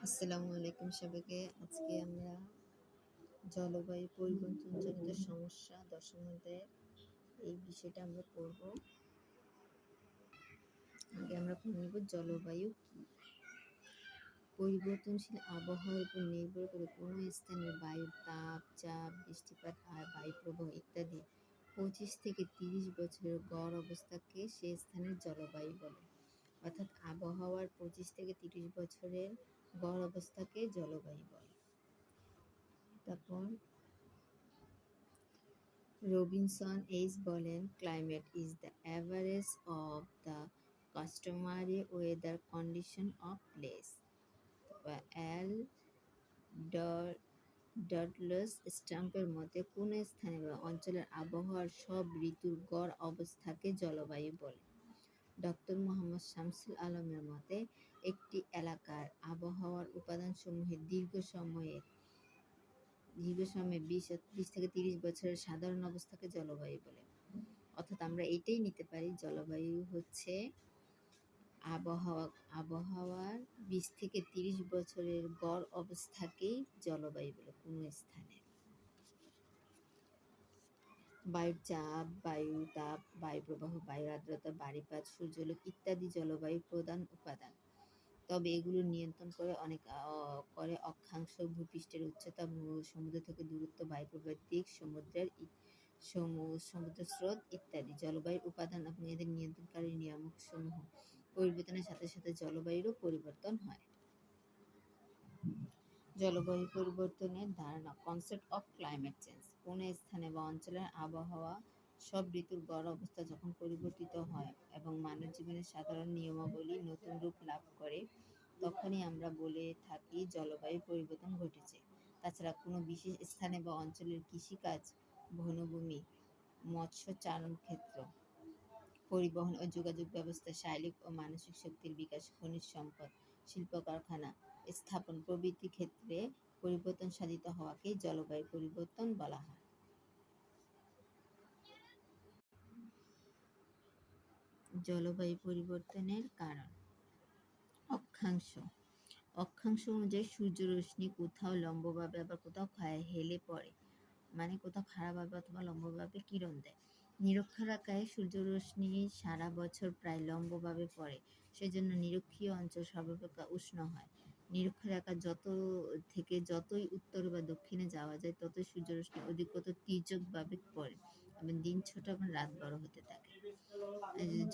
আসসালামু আলাইকুম সবাইকে। আজকে আমরা জলবায়ু পরিবর্তনজনিত সমস্যা দশম অধ্যায়ের এই বিষয়টা আমরা পড়ব। আগে আমরা পড়ে নেব জলবায়ু কি? পরিবর্তনশীল আবহাওয়ার উপর নির্ভর করে কোনো স্থানের বায়ুর তাপ, চাপ, বৃষ্টিপাত আর বায়ু প্রবাহ ইত্যাদি পঁচিশ থেকে তিরিশ বছরের গড় অবস্থাকে সে স্থানের জলবায়ু বলে। অর্থাৎ আবহাওয়ার পঁচিশ থেকে তিরিশ বছরের গড় অবস্থাকে জলবায়ু বলে। তারপর রবিনসন এইস বলেন climate is the average of the customary weather condition of place অ্যাল ডটলস স্টাম্পের মতে, কোন স্থানে বা অঞ্চলের আবহাওয়ার সব ঋতুর গড় অবস্থাকে জলবায়ু বলে। ডক্টর মোহাম্মদ শামসুল আলমের মতে একটি এলাকার আবহাওয়ার উপাদানসমূহের দীর্ঘ সময়ে দীর্ঘ সময়ে বিশ বিশ থেকে তিরিশ বছরের সাধারণ অবস্থাকে জলবায়ু বলে। অর্থাৎ আমরা এটাই নিতে পারি, জলবায়ু হচ্ছে আবহাওয়া, আবহাওয়ার বিশ থেকে তিরিশ বছরের গড় অবস্থাকেই জলবায়ু বলে কোনো স্থানে। বায়ুর চাপ বায়ু তাপ বায়ু প্রবাহ বায়ুর আর্দ্রতা বাড়িপাত সূর্যলোক ইত্যাদি জলবায়ুর প্রধান উপাদান। তবে এগুলো নিয়ন্ত্রণ করে অনেক করে অক্ষাংশ ভূপৃষ্ঠের উচ্চতা সমুদ্র থেকে দূরত্ব বায়ু প্রবাহের দিক, সমুদ্রের সমুদ্র স্রোত ইত্যাদি। জলবায়ুর উপাদান এবং এদের নিয়ন্ত্রণকারী নিয়ামক সমূহ পরিবর্তনের সাথে সাথে জলবায়ুরও পরিবর্তন হয়। জলবায়ু পরিবর্তনের ধারণা কনসেপ্ট অফ ক্লাইমেট চেঞ্জ কোনো স্থানে বা অঞ্চলের আবহাওয়া সব ঋতুর গড় অবস্থা যখন পরিবর্তিত হয় এবং মানব জীবনের সাধারণ নিয়মাবলী নতুন রূপ লাভ করে, তখনই আমরা বলে থাকি জলবায়ু পরিবর্তন ঘটেছে। তাছাড়া কোনো বিশেষ স্থানে বা অঞ্চলের কৃষিকাজ, বনভূমি, মৎস্য চারণ ক্ষেত্র, পরিবহন ও যোগাযোগ ব্যবস্থা, শারীরিক ও মানসিক শক্তির বিকাশ, খনিজ সম্পদ শিল্প কারখানা স্থাপন প্রভৃতি ক্ষেত্রে পরিবর্তন সাধিত হওয়াকেই জলবায়ু পরিবর্তন বলা হয়। জলবায়ু পরিবর্তনের কারণ। অক্ষাংশ। অক্ষাংশ অনুযায়ী সূর্য রশ্মি কোথাও লম্বভাবে আবার কোথাও হেলে পড়ে। মানে কোথাও খারাপভাবে অথবা লম্বভাবে কিরণ দেয়। নিরক্ষরেখায় সূর্যরশ্মি সারা বছর প্রায় লম্বভাবে পড়ে। সেজন্য নিরক্ষীয় অঞ্চল সর্বাপেক্ষা উষ্ণ হয়। নিরক্ষরেখা যত থেকে যতই উত্তর বা দক্ষিণে যাওয়া যায়, ততই সূর্যরশ্মি অধিকতর তীর্যকভাবে পড়ে এবং দিন ছোট এবং রাত বড় হতে থাকে।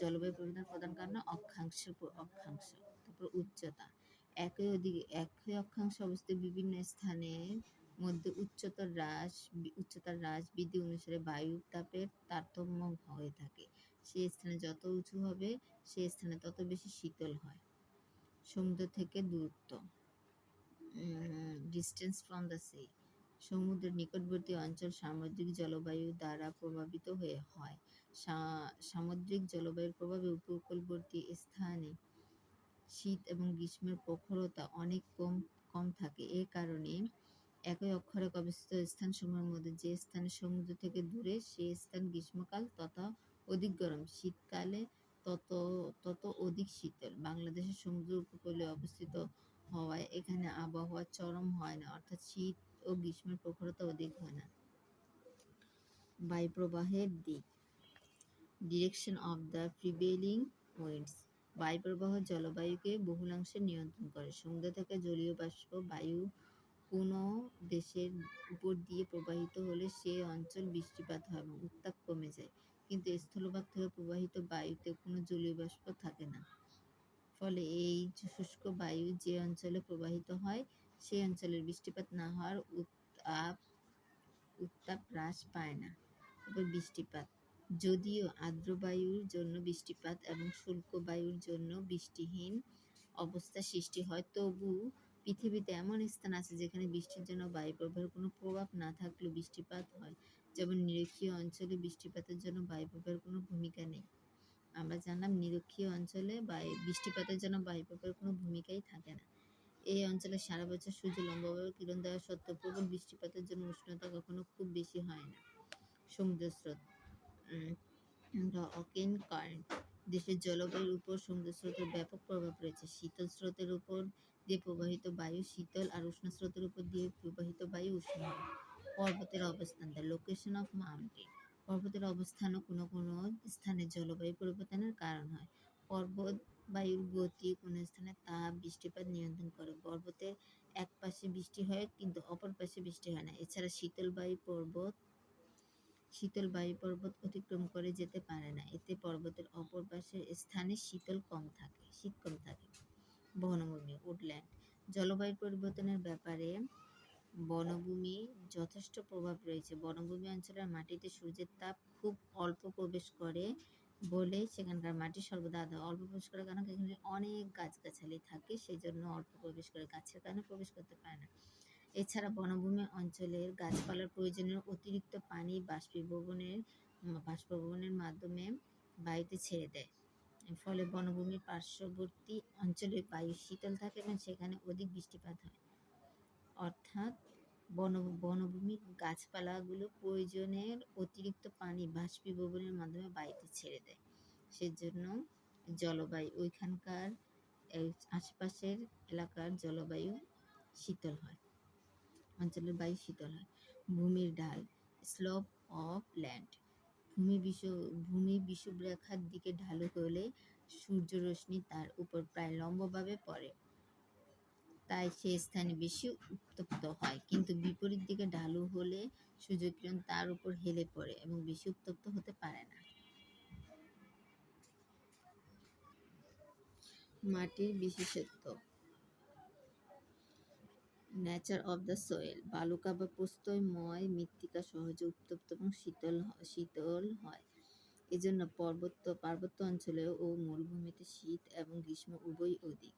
জলবায়ু পরিবর্তনের প্রধান কারণ অক্ষাংশ অক্ষাংশ, তারপর উচ্চতা। একই অধিক একই অক্ষাংশ অবস্থিত বিভিন্ন স্থানের মধ্যে উচ্চতার হ্রাস উচ্চতার হ্রাস বৃদ্ধি অনুসারে বায়ু তাপের তারতম্য হয়ে থাকে। সেই স্থানে যত উঁচু হবে সেই স্থানে তত বেশি শীতল হয়। সমুদ্র থেকে দূরত্ব। ডিস্টেন্স ফ্রম দ্য সি সমুদ্রের নিকটবর্তী অঞ্চল সামুদ্রিক জলবায়ু দ্বারা প্রভাবিত হয়ে হয়। সামুদ্রিক জলবায়ুর প্রভাবে উপকূলবর্তী স্থানে শীত এবং গ্রীষ্মের প্রখরতা অনেক কম কম থাকে। এ কারণে একই অক্ষরে অবস্থিত স্থানসমূহের মধ্যে যে স্থানে সমুদ্র থেকে দূরে, সে স্থান গ্রীষ্মকাল তথা অধিক গরম, শীতকালে তত তত অধিক শীতল। বাংলাদেশের সমুদ্র উপকূলে অবস্থিত হওয়ায় এখানে আবহাওয়া চরম হয় না। অর্থাৎ শীত ও গ্রীষ্মের প্রখরতা অধিক হয় না। বায়ু প্রবাহের দিক। Direction of the prevailing winds বায়ু প্রবাহ জলবায়ুকে বহুলাংশে নিয়ন্ত্রণ করে। সমুদ্র থেকে জলীয় বাষ্প বায়ু কোনো দেশের উপর দিয়ে প্রবাহিত হলে সে অঞ্চল বৃষ্টিপাত হয় এবং উত্তাপ কমে যায়। কিন্তু স্থলভাগ থেকে প্রবাহিত বায়ুতে কোনো জলীয় বাষ্প থাকে না। ফলে এই শুষ্ক বায়ু যে অঞ্চলে প্রবাহিত হয় সেই অঞ্চলের বৃষ্টিপাত না হওয়ার উত্তাপ উত্তাপ হ্রাস পায় না। এবার বৃষ্টিপাত। যদিও আর্দ্র বায়ুর জন্য বৃষ্টিপাত এবং শুল্ক বায়ুর জন্য বৃষ্টিহীন অবস্থা সৃষ্টি হয়, তবু পৃথিবীতে এমন স্থান আছে যেখানে বৃষ্টির জন্য বায়ু প্রবাহের কোনো প্রভাব না থাকলেও বৃষ্টিপাত হয়। যেমন নিরক্ষীয় অঞ্চলে বৃষ্টিপাতের জন্য বায়ু প্রবাহের কোনো ভূমিকা নেই। আমরা জানলাম নিরক্ষীয় অঞ্চলে বায়ু, বৃষ্টিপাতের জন্য বায়ু প্রবাহের কোনো ভূমিকাই থাকে না। এই অঞ্চলে সারা বছর সূর্য লম্বাভাবে কিরণ দেওয়া সত্ত্বেও প্রবল বৃষ্টিপাতের জন্য উষ্ণতা কখনো খুব বেশি হয় না। সমুদ্র স্রোত অকেন কারেন্ট দেশের জলবায়ুর উপর সমুদ্র স্রোতের ব্যাপক প্রভাব রয়েছে শীতল স্রোতের উপর দিয়ে প্রবাহিত বায়ু শীতল আর উষ্ণ স্রোতের উপর দিয়ে প্রবাহিত বায়ু উষ্ণ। হয় পর্বতের অবস্থান দ্য লোকেশন অফ মাউন্টেন পর্বতের অবস্থানও কোনো কোনো স্থানে জলবায়ু পরিবর্তনের কারণ হয়। পর্বত বায়ুর গতি, কোনো স্থানে তাপ, বৃষ্টিপাত নিয়ন্ত্রণ করে। পর্বতের এক পাশে বৃষ্টি হয়, কিন্তু অপর পাশে বৃষ্টি হয় না। এছাড়া শীতল বায়ু পর্বত, শীতল বায়ু পর্বত অতিক্রম করে যেতে পারে না। এতে পর্বতের অপর পাশের স্থানে শীতল কম থাকে, শীত কম থাকে। বনভূমি উডল্যান্ড জলবায়ু পরিবর্তনের ব্যাপারে বনভূমি যথেষ্ট প্রভাব রয়েছে। বনভূমি অঞ্চলের মাটিতে সূর্যের তাপ খুব অল্প প্রবেশ করে বলে সেখানকার মাটি সর্বদা আদা, অল্প প্রবেশ করে, কারণ এখানে অনেক গাছগাছালি থাকে সেই জন্য অল্প প্রবেশ করে গাছের কারণে প্রবেশ করতে পারে না। এছাড়া বনভূমি অঞ্চলের গাছপালার প্রয়োজনীয় অতিরিক্ত পানি বাষ্পীভবনের বাষ্পভবনের মাধ্যমে বায়ুতে ছেড়ে দেয়। ফলে বনভূমির পার্শ্ববর্তী অঞ্চলে বায়ু শীতল থাকে এবং সেখানে অধিক বৃষ্টিপাত হয়। অর্থাৎ বন বনভূমির গাছপালাগুলো প্রয়োজনের অতিরিক্ত পানি বাষ্পীভবনের মাধ্যমে বায়ুতে ছেড়ে দেয়। সেজন্য জলবায়ু, ওইখানকার আশপাশের এলাকার জলবায়ু শীতল হয়। অঞ্চলের বায়ু শীতল হয়। ভূমির ঢাল স্লোপ অফ ল্যান্ড। ভূমি বিশ্ব ভূমি বিষুবরেখার দিকে ঢালু হলে সূর্যরশ্মি তার উপর প্রায় লম্বভাবে পড়ে। তাই সে স্থানে বেশি উত্তপ্ত হয়। কিন্তু বিপরীত দিকে ঢালু হলে সূর্যকিরণ তার উপর হেলে পড়ে এবং বেশি উত্তপ্ত হতে পারে না। মাটির বিশেষত্ব। Nature of the soil. বালুকা বা প্রস্তরময় মৃত্তিকা সহজে উত্তপ্ত এবং শীতল শীতল হয়। এজন্য পর্বত, পার্বত্য অঞ্চলে ও মরুভূমিতে শীত এবং গ্রীষ্ম উভয়ই অধিক।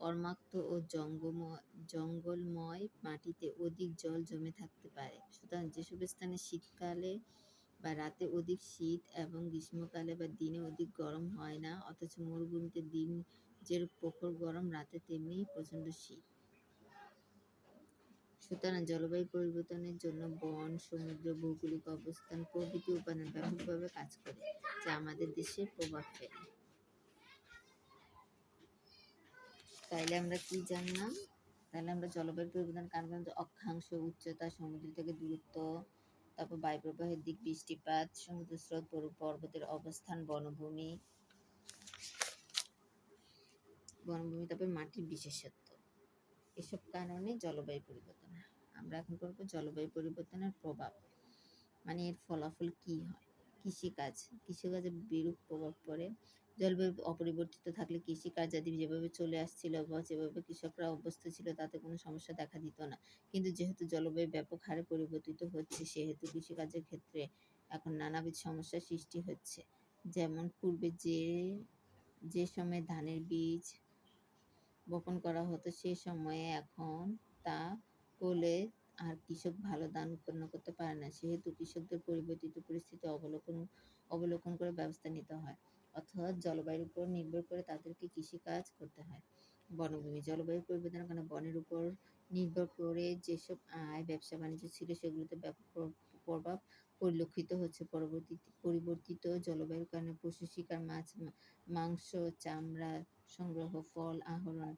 কর্মাক্ত ও জঙ্গময় জঙ্গলময় মাটিতে অধিক জল জমে থাকতে পারে। সুতরাং যেসব স্থানে শীতকালে বা রাতে অধিক শীত এবং গ্রীষ্মকালে বা দিনে অধিক গরম হয় না, অথচ মরুভূমিতে দিন যেরূপ প্রখর গরম, রাতে তেমনি প্রচণ্ড শীত। সুতরাং জলবায়ু পরিবর্তনের জন্য বন, সমুদ্র, ভৌগোলিক অবস্থান প্রভৃতি উপাদান ব্যাপকভাবে কাজ করে, যা আমাদের দেশে প্রভাব ফেলে। তাইলে আমরা কি জানলাম? তাহলে আমরা জলবায়ু পরিবর্তন, কারণ অক্ষাংশ উচ্চতা সমুদ্র থেকে দূরত্ব, তারপর বায়ু প্রবাহের দিক বৃষ্টিপাত, সমুদ্র স্রোত পর্ব- পর্বতের অবস্থান, বনভূমি। বনভূমি, তারপর মাটির বিশেষত্ব। এসব কারণে জলবায়ু পরিবর্তন। আমরা এখন করব জলবায়ু পরিবর্তনের প্রভাব। মানে এর ফলাফল কি হয়? কৃষিকাজ, কৃষিকাজে বিরূপ প্রভাব পড়ে। জলবায়ু অপরিবর্তিত থাকলে কৃষিকাজ যদি যেভাবে চলে আসছিল বা যেভাবে কৃষকরা অভ্যস্ত ছিল, তাতে কোনো সমস্যা দেখা দিত না। কিন্তু যেহেতু জলবায়ু ব্যাপক হারে পরিবর্তিত হচ্ছে, সেহেতু কৃষিকাজের ক্ষেত্রে এখন নানাবিধ সমস্যার সৃষ্টি হচ্ছে। যেমন পূর্বে যে যে সময় ধানের বীজ বপন করা হতো সেই সময়ে এখন তা করলে আর কৃষক ভালো ধান উৎপন্ন করতে পারে না। সেহেতু কৃষকদের পরিবর্তিত পরিস্থিতি অবলোকন অবলোকন করে ব্যবস্থা নিতে হয়। অর্থাৎ জলবায়ুর উপর নির্ভর করে তাদেরকে কৃষিকাজ করতে হয়। বনভূমি, জলবায়ু পরিবর্তনের কারণে বনের উপর নির্ভর করে যেসব আয়, ব্যবসা, বাণিজ্য ছিল সেগুলোতে ব্যাপক প্র- প্রভাব পরিলক্ষিত হচ্ছে। পরবর্তী পরিবর্তিত জলবায়ুর কারণে পশু শিকার, মাছ মাংস, চামড়া সংগ্রহ, ফল আহরণ,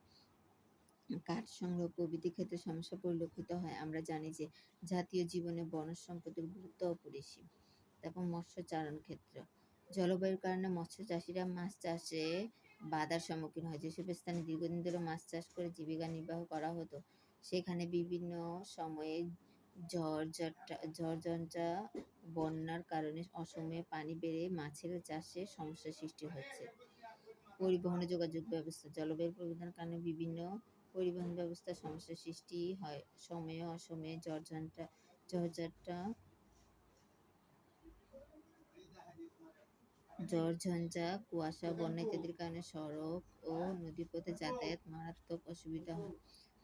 কাঠ সংগ্রহ প্রভৃতি ক্ষেত্রে সমস্যা পরিলক্ষিত হয়। আমরা জানি যে জাতীয় জীবনে বনজ সম্পদের গুরুত্ব অপরিসীম। তারপর মৎস্য চারণ ক্ষেত্র। জলবায়ুর কারণে মৎস্য চাষিরা মাছ চাষে বাধার সম্মুখীন হয়। যেসব স্থানে দীর্ঘদিন ধরে মাছ চাষ করে জীবিকা নির্বাহ করা হতো, সেখানে বিভিন্ন সময়ে ঝড় ঝাপটা, ঝড় বন্যার কারণে অসময়ে পানি বেড়ে মাছের চাষে সমস্যার সৃষ্টি হচ্ছে। পরিবহন যোগাযোগ ব্যবস্থা জলবায়ু পরিবর্তনের কারণে বিভিন্ন পরিবহন ব্যবস্থার সমস্যার সৃষ্টি হয়। সময়ে অসময়ে ঝড়ঝাপটা ঝড়ঝাপটা ঝড়ঝঞ্ঝা কুয়াশা, বন্যা ইত্যাদির কারণে সড়ক ও নদীপথে যাতায়াত মারাত্মক অসুবিধা হয়।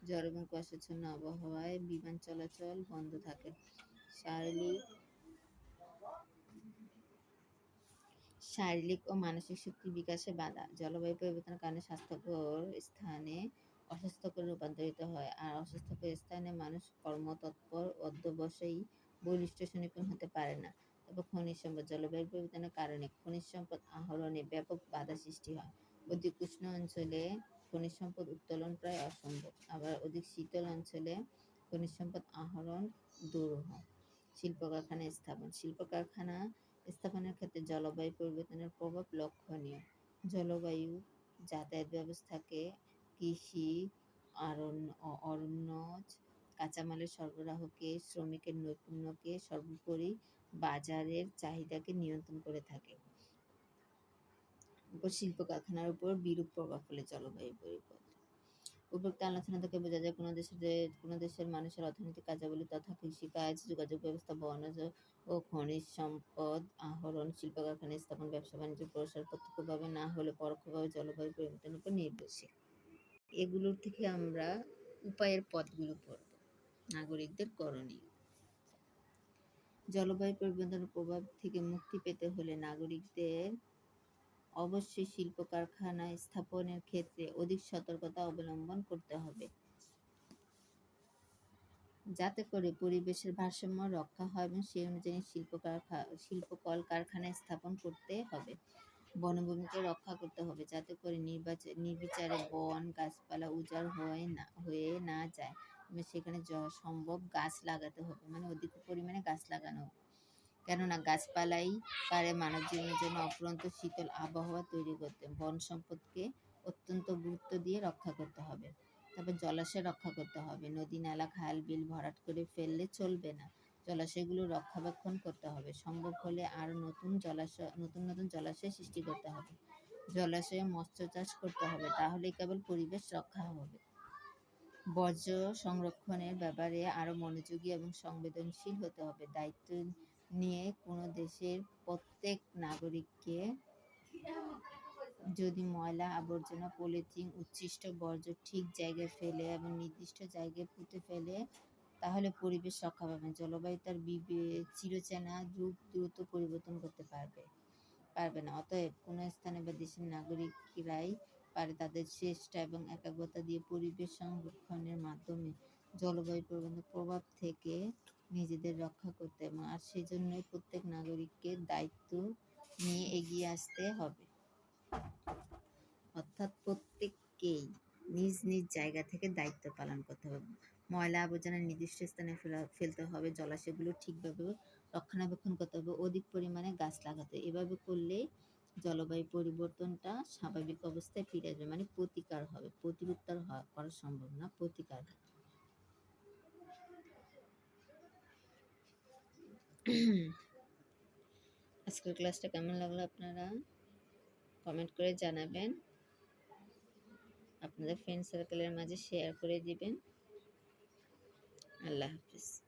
ঝড় এবং কুয়াশাচ্ছন্ন আবহাওয়ায় বিমান চলাচল বন্ধ থাকে। শারীরিক শারীরিক ও মানসিক শক্তির বিকাশে বাধা। জলবায়ু পরিবর্তনের কারণে স্বাস্থ্যকর স্থানে অস্বাস্থ্যকর রূপান্তরিত হয় আর অস্বাস্থ্যকর স্থানে মানুষ কর্মতৎপর অধ্যবসায়ী বলিষ্ঠ সুনিপুণ হতে পারে না। তারপর খনিজ সম্পদ, জলবায়ু পরিবর্তনের কারণে খনিজ সম্পদ আহরণে ব্যাপক বাধা সৃষ্টি হয়। অধিক উষ্ণ অঞ্চলে খনিজ সম্পদ উত্তোলন প্রায় অসম্ভব, আবার অধিক শীতল অঞ্চলে খনিজ সম্পদ আহরণ দুরূহ। শিল্প কারখানা স্থাপন শিল্প কারখানা স্থাপনের ক্ষেত্রে জলবায়ু পরিবর্তনের প্রভাব লক্ষণীয়। জলবায়ু যাতায়াত ব্যবস্থাকে কৃষি অরণ্য অরণ্যজ কাঁচামালের সরবরাহকে, শ্রমিকের নৈপুণ্যকে সর্বোপরি বাজারের চাহিদাকে নিয়ন্ত্রণ করে থাকে। শিল্প কারখানার উপর বিরূপ প্রভাব ফেলে জলবায়ু পরিবর্তন। উপরোক্ত আলোচনা থেকে বোঝা যায়, কোনো দেশের কোনো দেশের মানুষের অর্থনৈতিক কার্যাবলী তথা কৃষিকাজ যোগাযোগ ব্যবস্থা বনজ ও খনিজ সম্পদ আহরণ, শিল্প কারখানা স্থাপন, ব্যবসা বাণিজ্য, প্রসার প্রত্যক্ষভাবে না হলে পরোক্ষভাবে জলবায়ু পরিবর্তনের উপর নির্ভরশীল। এগুলোর থেকে আমরা উপায়ের পথগুলো পড়ব। নাগরিকদের করণীয়। জলবায়ু পরিবর্তনের প্রভাব থেকে মুক্তি পেতে হলে নাগরিকদের অবশ্যই শিল্প কারখানা স্থাপনের ক্ষেত্রে অধিক সতর্কতা অবলম্বন করতে হবে। যাতে করে পরিবেশের ভারসাম্য রক্ষা হয় এবং সেই অনুযায়ী শিল্প কারখা শিল্প কল কারখানা স্থাপন করতে হবে। বনভূমিকে রক্ষা করতে হবে যাতে করে নির্বাচন, নির্বিচারে বন, গাছপালা উজাড় হয়ে না হয়ে না যায়। সেখানে সম্ভব গাছ লাগাতে হবে। মানে অধিক পরিমাণে গাছ লাগানো কেননা গাছপালাই পারে মানব জীবনের জন্য অফুরন্ত শীতল আবহাওয়া তৈরি করতে। বন সম্পদকে অত্যন্ত গুরুত্ব দিয়ে রক্ষা করতে হবে। তারপর জলাশয় রক্ষা করতে হবে। নদী, নালা, খাল, বিল ভরাট করে ফেললে চলবে না। জলাশয়গুলো রক্ষণাবেক্ষণ করতে হবে। সম্ভব হলে আরও নতুন জলাশয়, নতুন নতুন জলাশয় সৃষ্টি করতে হবে। জলাশয়ে মৎস্য চাষ করতে হবে। তাহলেই কেবল পরিবেশ রক্ষা হবে। বর্জ্য সংরক্ষণের ব্যাপারে আরও মনোযোগী এবং সংবেদনশীল হতে হবে। দায়িত্ব নিয়ে কোনো দেশের প্রত্যেক নাগরিককে যদি ময়লা আবর্জনা, পলিথিন, উচ্ছিষ্ট বর্জ্য ঠিক জায়গায় ফেলে এবং নির্দিষ্ট জায়গায় পুঁতে ফেলে, তাহলে পরিবেশ রক্ষা পাবে জলবায়ু তার চিরচেনা রূপ দ্রুত পরিবর্তন করতে পারবে পারবে না। অতএব কোনো স্থানে বা দেশের নাগরিকরাই পারে তাদের চেষ্টা এবং একাগ্রতা দিয়ে পরিবেশ সংরক্ষণের মাধ্যমে জলবায়ু পরিবর্তনের প্রভাব থেকে নিজেদের রক্ষা করতে এবং আর সেজন্যই প্রত্যেক নাগরিককে দায়িত্ব নিয়ে এগিয়ে আসতে হবে। অর্থাৎ প্রত্যেককেই নিজ নিজ জায়গা থেকে দায়িত্ব পালন করতে হবে। ময়লা আবর্জনা নির্দিষ্ট স্থানে ফেলা, ফেলতে হবে, জলাশয়গুলো ঠিকভাবে রক্ষণাবেক্ষণ করতে হবে, অধিক পরিমাণে গাছ লাগাতে এভাবে করলে জলবায়ু পরিবর্তনটা স্বাভাবিক অবস্থায় ফিরে আসবে মানে প্রতিকার হবে। প্রতিরোধ করা সম্ভব না, প্রতিকার। আজকের ক্লাসটা কেমন লাগল আপনারা? কমেন্ট করে জানাবেন। আপনাদের ফ্রেন্ড সার্কেলের মাঝে শেয়ার করে দিবেন। আল্লাহ হাফিজ।